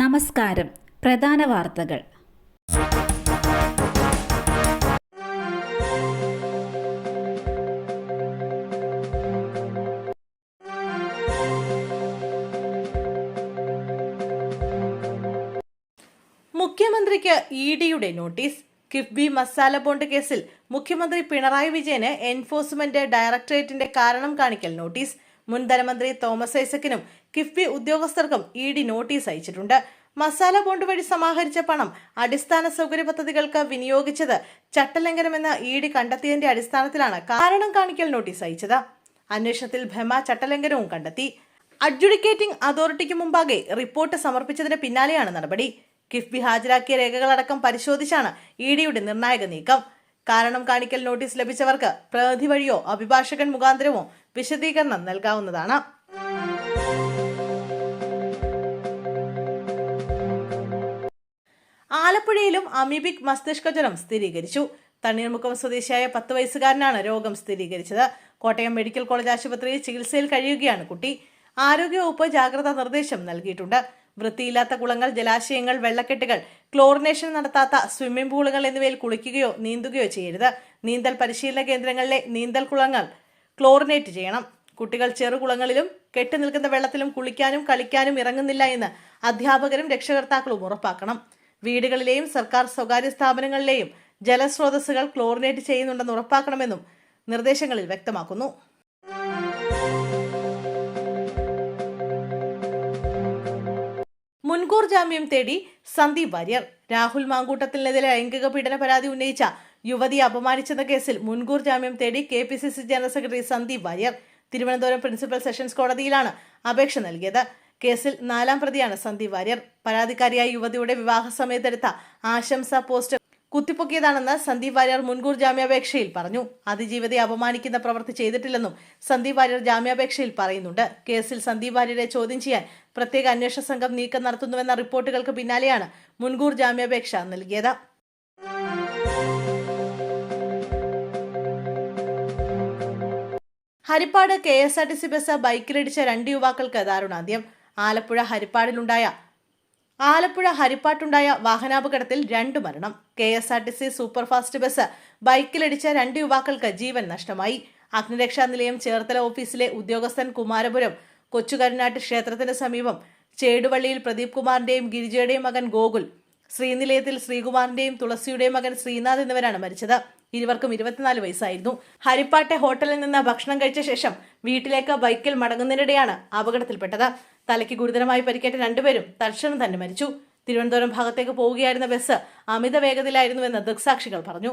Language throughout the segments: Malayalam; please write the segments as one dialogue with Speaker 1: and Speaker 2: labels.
Speaker 1: നമസ്കാരം. പ്രധാന വാർത്തകൾ.
Speaker 2: മുഖ്യമന്ത്രിക്ക് ഇ ഡിയുടെ നോട്ടീസ്. കിഫ്ബി മസാല ബോണ്ട് കേസിൽ മുഖ്യമന്ത്രി പിണറായി വിജയന് എൻഫോഴ്സ്മെന്റ് ഡയറക്ടറേറ്റിന്റെ കാരണം കാണിക്കൽ നോട്ടീസ്. മുൻ ധനമന്ത്രി തോമസ് ഐസക്കിനും കിഫ്ബി ഉദ്യോഗസ്ഥർക്കും ഇ ഡി നോട്ടീസ് അയച്ചിട്ടുണ്ട്. മസാല ബോണ്ട് വഴി സമാഹരിച്ച പണം അടിസ്ഥാന സൗകര്യ പദ്ധതികൾക്ക് വിനിയോഗിച്ചത് ചട്ടലംഘനമെന്ന് ഇ ഡി കണ്ടെത്തിയതിന്റെ അടിസ്ഥാനത്തിലാണ് കാരണം കാണിക്കൽ നോട്ടീസ് അയച്ചത്. അന്വേഷണത്തിൽ ഭമ ചട്ടലംഘനവും കണ്ടെത്തി. അഡ്ജുഡിക്കേറ്റിംഗ് അതോറിറ്റിക്ക് മുമ്പാകെ റിപ്പോർട്ട് സമർപ്പിച്ചതിന് പിന്നാലെയാണ് നടപടി. കിഫ്ബി ഹാജരാക്കിയ രേഖകളടക്കം പരിശോധിച്ചാണ് ഇ ഡിയുടെ നിർണായക നീക്കം. കാരണം കാണിക്കൽ നോട്ടീസ് ലഭിച്ചവർക്ക് പ്രതിനിധി വഴിയോ അഭിഭാഷകൻ മുഖാന്തരമോ വിശദീകരണം നൽകാവുന്നതാണ്. ആലപ്പുഴയിലും അമീബിക് മസ്തിഷ്കജ്വരം സ്ഥിരീകരിച്ചു. തണ്ണീർമുക്കം സ്വദേശിയായ പത്ത് വയസ്സുകാരനാണ് രോഗം സ്ഥിരീകരിച്ചത്. കോട്ടയം മെഡിക്കൽ കോളേജ് ആശുപത്രിയിൽ ചികിത്സയിൽ കഴിയുകയാണ് കുട്ടി. ആരോഗ്യവകുപ്പ് ജാഗ്രതാ നിർദ്ദേശം നൽകിയിട്ടുണ്ട്. വൃത്തിയില്ലാത്ത കുളങ്ങൾ ജലാശയങ്ങൾ വെള്ളക്കെട്ടുകൾ ക്ലോറിനേഷൻ നടത്താത്ത സ്വിമ്മിംഗ് പൂളുകൾ എന്നിവയിൽ കുളിക്കുകയോ നീന്തുകയോ ചെയ്യരുത്. നീന്തൽ പരിശീലന കേന്ദ്രങ്ങളിലെ നീന്തൽ കുളങ്ങൾ ക്ലോറിനേറ്റ് ചെയ്യണം. കുട്ടികൾ ചെറുകുളങ്ങളിലും കെട്ടി നിൽക്കുന്ന വെള്ളത്തിലും കുളിക്കാനും കളിക്കാനും ഇറങ്ങുന്നില്ല എന്ന് അധ്യാപകരും രക്ഷകർത്താക്കളും ഉറപ്പാക്കണം. വീടുകളിലെയും സർക്കാർ സ്വകാര്യ സ്ഥാപനങ്ങളിലെയും ജലസ്രോതസ്സുകൾ ക്ലോറിനേറ്റ് ചെയ്യുന്നുണ്ടെന്ന് ഉറപ്പാക്കണമെന്നും നിർദ്ദേശങ്ങളിൽ വ്യക്തമാക്കുന്നു. മുൻകൂർ ജാമ്യം തേടി സന്ദീപ് വാര്യർ. രാഹുൽ മാങ്കൂട്ടത്തിനെതിരെ ലൈംഗിക പീഡന പരാതി ഉന്നയിച്ച യുവതിയെ അപമാനിച്ചെന്ന കേസിൽ മുൻകൂർ ജാമ്യം തേടി K P C C general secretary Sandeep Warrier. Thiruvananthapuram principal sessions കോടതിയിലാണ് അപേക്ഷ നൽകിയത്. കേസിൽ നാലാം പ്രതിയാണ് സന്ദീപ് വാര്യർ. പരാതിക്കാരിയായ യുവതിയുടെ വിവാഹ സമയത്തെടുത്ത ആശംസ പോസ്റ്റ് കുത്തിപ്പൊക്കിയതാണെന്ന് സന്ദീപ് വാര്യർ മുൻകൂർ ജാമ്യാപേക്ഷയിൽ പറഞ്ഞു. അതിജീവിതയെ അപമാനിക്കുന്ന പ്രവൃത്തി ചെയ്തിട്ടില്ലെന്നും സന്ദീപ് വാര്യർ ജാമ്യാപേക്ഷയിൽ പറയുന്നുണ്ട്. കേസിൽ സന്ദീപ് വാര്യരെ ചോദ്യം ചെയ്യാൻ പ്രത്യേക അന്വേഷണ സംഘം നീക്കം നടത്തുന്നുവെന്ന റിപ്പോർട്ടുകൾക്ക് പിന്നാലെയാണ് മുൻകൂർ ജാമ്യാപേക്ഷ നൽകിയത്. Haripad K S R T C bus ബൈക്കിലിടിച്ച രണ്ട് യുവാക്കൾക്ക് ദാരുണാന്ത്യം. ആലപ്പുഴ ഹരിപ്പാടിലുണ്ടായ ആലപ്പുഴ ഹരിപ്പാട്ടുണ്ടായ വാഹനാപകടത്തിൽ രണ്ട് മരണം. K S R T C superfast bus ബൈക്കിലിടിച്ച രണ്ട് യുവാക്കൾക്ക് ജീവൻ നഷ്ടമായി. അഗ്നിരക്ഷാ നിലയം ചേർത്തല ഓഫീസിലെ ഉദ്യോഗസ്ഥൻ കുമാരപുരം കൊച്ചുകരുനാട്ട് ക്ഷേത്രത്തിന് സമീപം ചേടുവള്ളിയിൽ പ്രദീപ് കുമാറിന്റെയും ഗിരിജയുടെയും മകൻ ഗോകുൽ ശ്രീനിലയത്തിൽ ശ്രീകുമാറിന്റെയും തുളസിയുടെയും മകൻ ശ്രീനാഥ് എന്നിവരാണ് മരിച്ചത്. ഇരുവർക്കും ഇരുപത്തിനാല് വയസ്സായിരുന്നു. ഹരിപ്പാട്ടെ ഹോട്ടലിൽ നിന്ന് ഭക്ഷണം കഴിച്ച ശേഷം വീട്ടിലേക്ക് ബൈക്കിൽ മടങ്ങുന്നതിനിടെയാണ് അപകടത്തിൽപ്പെട്ടത്. തലയ്ക്ക് ഗുരുതരമായി പരിക്കേറ്റ രണ്ടുപേരും തൽക്ഷണം തന്നെ മരിച്ചു. തിരുവനന്തപുരം ഭാഗത്തേക്ക് പോവുകയായിരുന്ന ബസ് അമിത വേഗതയിലായിരുന്നുവെന്ന് ദൃക്സാക്ഷികൾ പറഞ്ഞു.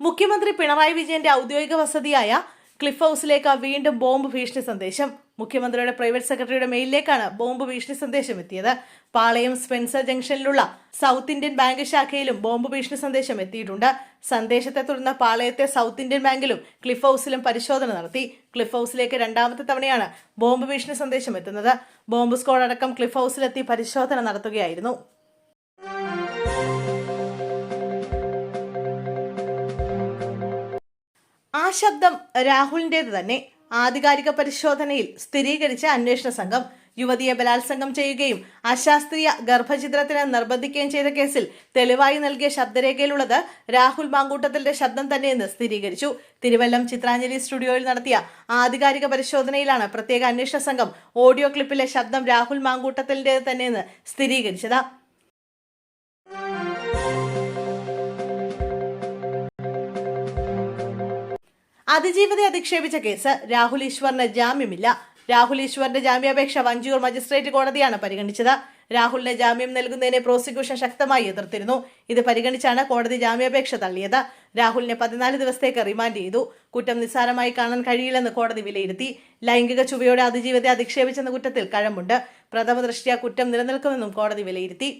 Speaker 2: മുഖ്യമന്ത്രി പിണറായി വിജയന്റെ ഔദ്യോഗിക വസതിയായ ക്ലിഫ് ഹൗസിലേക്ക് വീണ്ടും ബോംബ് ഭീഷണി സന്ദേശം. മുഖ്യമന്ത്രിയുടെ പ്രൈവറ്റ് സെക്രട്ടറിയുടെ മെയിലിലേക്കാണ് ബോംബ് ഭീഷണി സന്ദേശം എത്തിയത്. പാളയം സ്പെൻസർ ജംഗ്ഷനിലുള്ള സൗത്ത് ഇന്ത്യൻ ബാങ്ക് ശാഖയിലും ബോംബ് ഭീഷണി സന്ദേശം എത്തിയിട്ടുണ്ട്. സന്ദേശത്തെ തുടർന്ന് പാളയത്തെ സൗത്ത് ഇന്ത്യൻ ബാങ്കിലും ക്ലിഫ് ഹൗസിലും പരിശോധന നടത്തി. ക്ലിഫ് ഹൗസിലേക്ക് രണ്ടാമത്തെ തവണയാണ് ബോംബ് ഭീഷണി സന്ദേശം എത്തുന്നത്. ബോംബ് സ്ക്വാഡ് അടക്കം ക്ലിഫ് ഹൗസിലെത്തി പരിശോധന നടത്തുകയായിരുന്നു. ആ ശബ്ദം രാഹുലിന്റേത് തന്നെ. ആധികാരിക പരിശോധനയിൽ സ്ഥിരീകരിച്ച അന്വേഷണ സംഘം യുവതിയെ ബലാത്സംഗം ചെയ്യുകയും അശാസ്ത്രീയ ഗർഭചിത്രത്തിന് നിർബന്ധിക്കുകയും ചെയ്ത കേസിൽ തെളിവായി നൽകിയ ശബ്ദരേഖയിലുള്ളത് രാഹുൽ മാങ്കൂട്ടത്തിന്റെ ശബ്ദം തന്നെയെന്ന് സ്ഥിരീകരിച്ചു. തിരുവല്ലം ചിത്രാഞ്ജലി സ്റ്റുഡിയോയിൽ നടത്തിയ ആധികാരിക പരിശോധനയിലാണ് പ്രത്യേക അന്വേഷണ സംഘം ഓഡിയോ ക്ലിപ്പിലെ ശബ്ദം രാഹുൽ മാങ്കൂട്ടത്തിന്റേത് തന്നെയെന്ന് സ്ഥിരീകരിച്ചത്. അതിജീവിതയെ അധിക്ഷേപിച്ച കേസ് രാഹുൽ ഈശ്വറിന് ജാമ്യമില്ല. രാഹുൽ ഈശ്വറിന്റെ ജാമ്യാപേക്ഷ വഞ്ചിയൂർ മജിസ്ട്രേറ്റ് കോടതിയാണ് പരിഗണിച്ചത്. രാഹുലിന് ജാമ്യം നൽകുന്നതിനെ പ്രോസിക്യൂഷൻ ശക്തമായി എതിർത്തിരുന്നു. ഇത് പരിഗണിച്ചാണ് കോടതി ജാമ്യാപേക്ഷ തള്ളിയത്. രാഹുലിനെ പതിനാല് ദിവസത്തേക്ക് റിമാൻഡ് ചെയ്തു. കുറ്റം നിസ്സാരമായി കാണാൻ കഴിയില്ലെന്ന് കോടതി വിലയിരുത്തി. ലൈംഗിക ചുവയോടെ അതിജീവിതയെ അധിക്ഷേപിച്ചെന്ന കുറ്റത്തിൽ കഴമ്പുണ്ട്. പ്രഥമ ദൃഷ്ട്യാ കുറ്റം നിലനിൽക്കുമെന്നും കോടതി വിലയിരുത്തി.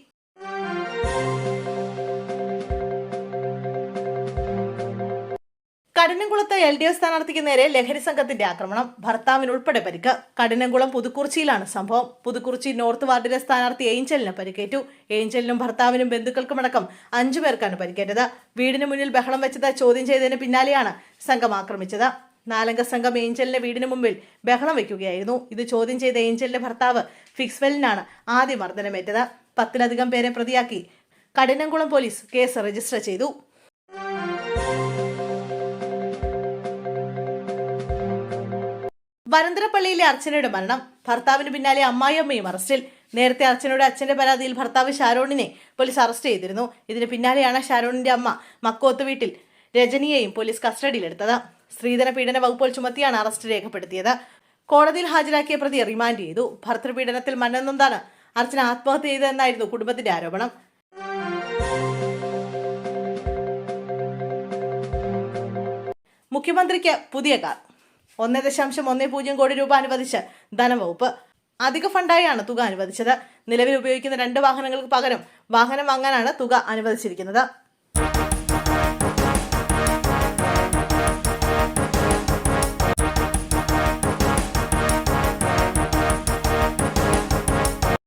Speaker 2: കഠിനംകുളത്ത് എൽ ഡി എഫ് സ്ഥാനാർത്ഥിക്ക് നേരെ ലഹരി സംഘത്തിന്റെ ആക്രമണം. ഭർത്താവിനുൾപ്പെടെ പരിക്ക്. കഠിനംകുളം പുതുക്കുറിച്ചിയിലാണ് സംഭവം. പുതുക്കുറിച്ചി നോർത്ത് വാർഡിലെ സ്ഥാനാർത്ഥി ഏഞ്ചലിന് പരിക്കേറ്റു. ഏഞ്ചലിനും ഭർത്താവിനും ബന്ധുക്കൾക്കുമടക്കം അഞ്ചു പേർക്കാണ് പരിക്കേറ്റത്. വീടിന് മുന്നിൽ ബഹളം വെച്ചത് ചോദ്യം ചെയ്തതിന് പിന്നാലെയാണ് സംഘം ആക്രമിച്ചത്. നാലംഗ സംഘം ഏഞ്ചലിന്റെ വീടിന് മുമ്പിൽ ബഹളം വയ്ക്കുകയായിരുന്നു ഇത് ചോദ്യം ചെയ്ത ഏഞ്ചലിന്റെ ഭർത്താവ് ഫിക്സ്വെലിനാണ് ആദ്യ മർദ്ദനമേറ്റത്. പത്തിലധികം പേരെ പ്രതിയാക്കി കഠിനംകുളം പോലീസ് കേസ് രജിസ്റ്റർ ചെയ്തു. വരന്തരപ്പള്ളിയിലെ അർച്ചനയുടെ മരണം. ഭർത്താവിന് പിന്നാലെ അമ്മായിയമ്മയും അറസ്റ്റിൽ. നേരത്തെ അർച്ചനയുടെ അച്ഛന്റെ പരാതിയിൽ ഭർത്താവ് ഷാരോണിനെ പോലീസ് അറസ്റ്റ് ചെയ്തിരുന്നു. ഇതിന് പിന്നാലെയാണ് ഷാരോണിന്റെ അമ്മ മക്കോത്ത് വീട്ടിൽ രജനിയെയും പോലീസ് കസ്റ്റഡിയിലെടുത്തത്. സ്ത്രീധന പീഡന വകുപ്പുകൾ ചുമത്തിയാണ് അറസ്റ്റ് രേഖപ്പെടുത്തിയത്. കോടതിയിൽ ഹാജരാക്കിയ പ്രതിയെ റിമാൻഡ് ചെയ്തു. ഭർത്തൃപീഡനത്തിൽ മനനൊന്താണ് അർച്ചന ആത്മഹത്യ ചെയ്തതെന്നായിരുന്നു കുടുംബത്തിന്റെ ആരോപണം. മുഖ്യമന്ത്രിക്ക് പുതിയ കാർ. ഒന്ന് ദശാംശം ഒന്ന് പൂജ്യം കോടി രൂപ അനുവദിച്ച് ധനവകുപ്പ്. അധിക ഫണ്ടായാണ് തുക അനുവദിച്ചത്. നിലവിൽ ഉപയോഗിക്കുന്ന രണ്ട് വാഹനങ്ങൾക്ക് പകരം വാഹനം വാങ്ങാനാണ് തുക അനുവദിച്ചിരിക്കുന്നത്.